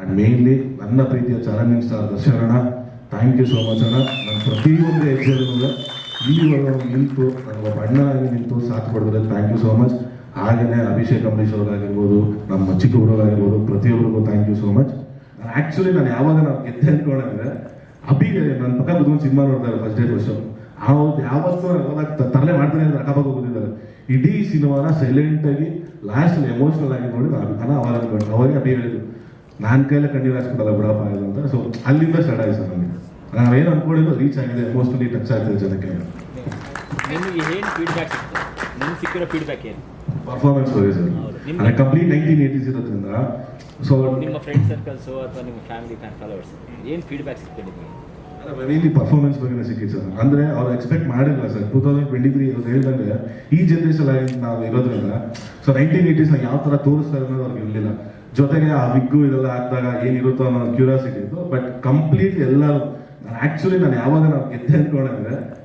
And mainly ನನ್ನ ಪ್ರೀತಿಯ challenging star Darshan thank you so much ಅಣ್ಣ ನನ್ನ ಪ್ರತಿಯೊಂದು ಹೆಜ್ಜೆನೂ ಇಲ್ಲಿವರೆಗೂ ನಿಂತು ನನ್ನ ಅಣ್ಣ ಆಗಿ ನಿಂತು ಸಾಥ್ ಕೊಡಿದ್ರೆ ಥ್ಯಾಂಕ್ ಯು ಸೋ ಮಚ್ ಹಾಗೆಯೇ ಅಭಿಷೇಕ್ ಅಂಬರೀಶ್ ಅವರಾಗಿರ್ಬೋದು ನಮ್ಮ ಚಿಕ್ಕವರಾಗಿರ್ಬೋದು ಪ್ರತಿಯೊಬ್ಬರಿಗೂ thank you so much actually ನಾನು ಯಾವಾಗ ನಾವು ಗೆದ್ದೆ ಅನ್ಕೊಂಡಂದ್ರೆ ಅಭಿಗೆ ನನ್ನ ಪಕ್ಕ ಕುತ್ಕೊಂಡು ಸಿನಿಮಾ ನೋಡ್ತಾರೆ ಫಸ್ಟ್ ಡೇ ಫಸ್ಟ್ ಅವ್ರು ಯಾವತ್ತೂ ತರಲೆ ಮಾಡ್ತಾನೆ ಅಂದ್ರೆ ಅಕ್ಕಪಕ್ಕ ಕೂತಿದ್ದಾರೆ ಇಡೀ ಸಿನಿಮಾನ ಸೈಲೆಂಟಾಗಿ ಲಾಸ್ಟ್ ಎಮೋಷನಲ್ ಆಗಿ ನೋಡಿ ನಾನು ಅವಾಗ ಅವರಿಗೆ ಅಭಿ ಹೇಳಿದ್ರು ನಾನು ಕೈಲೇ ಕಣ್ಣೀರು ಹಾಕ್ಬಿಟ್ಟಲ್ಲ ಬಿಡಪ್ಪ ಇದು ಅಂತ ಸೊ ಅಲ್ಲಿಂದ ಸ್ಟಾರ್ಟ್ ಆಯ್ತು ಸರ್ ನನಗೆ ನಾವೇನು ಅನ್ಕೊಂಡಿದ್ದು ರೀಚ್ ಆಗಿದೆ ಎಮೋಷನಲಿ ಟಚ್ ಆಗ್ತದೆ ಜನಕ್ಕೆ ನಿಮಗೆ ಏನು ಫೀಡ್ಬ್ಯಾಕ್ ನಿಮ್ಗೆ ಸಿಕ್ಕಿರೋ ಫೀಡ್ಬ್ಯಾಕ್ ಏನು? ಪರ್ಫಾರ್ಮೆನ್ಸ್ ಬಗ್ಗೆ ಸರ್ ಅಂದರೆ ಕಂಪ್ಲೀಟ್ ನೈನ್ಟೀನ್ ಏಯ್ಟೀಸ್ ಇರೋದ್ರಿಂದ ಸೊ ನಿಮ್ಮ ಫ್ರೆಂಡ್ ಸರ್ಕಲ್ಸು ಅಥವಾ ನಿಮ್ಮ ಫ್ಯಾಮಿಲಿ ಫ್ಯಾನ್ ಫಾಲೋವರ್ಸ್ ಏನು ಫೀಡ್ಬ್ಯಾಕ್ ಸಿಕ್ತು ನಿಮಗೆ? ಮೆmainly ಪರ್ಫಾರ್ಮೆನ್ಸ್ ಬಗ್ಗೆ ಸಿಕ್ಕಿತ್ತು ಸರ್. ಅಂದರೆ ಅವ್ರು ಎಕ್ಸ್ಪೆಕ್ಟ್ ಮಾಡಿಲ್ಲ sir. Two thousand twenty three ಹೇಳಿದಂಗೆ ಈ ಜನರೇಷನ್ ನಾವು ಇರೋದ್ರಿಂದ ಸೊ ನೈನ್ಟೀನ್ ಏಯ್ಟೀಸ್ನ ಯಾವ ತರ ತೋರಿಸ್ತಾರೆ ಅನ್ನೋದು ಅವ್ರಿಗೆ ಇರಲಿಲ್ಲ ಜೊತೆಗೆ ಆ ವಿಗ್ಗು ಇದೆಲ್ಲ ಹಾಕಿದಾಗ ಏನಿರುತ್ತೋ ಅನ್ನೋ ಕ್ಯೂರಿಯಾಸಿಟಿ ಇತ್ತು. ಬಟ್ ಕಂಪ್ಲೀಟ್ ಎಲ್ಲ ಆಕ್ಚುಲಿ ನಾನು ಯಾವಾಗ ನಾವು ಗೆದ್ದೆ ಅನ್ಕೊಂಡಂದ್ರೆ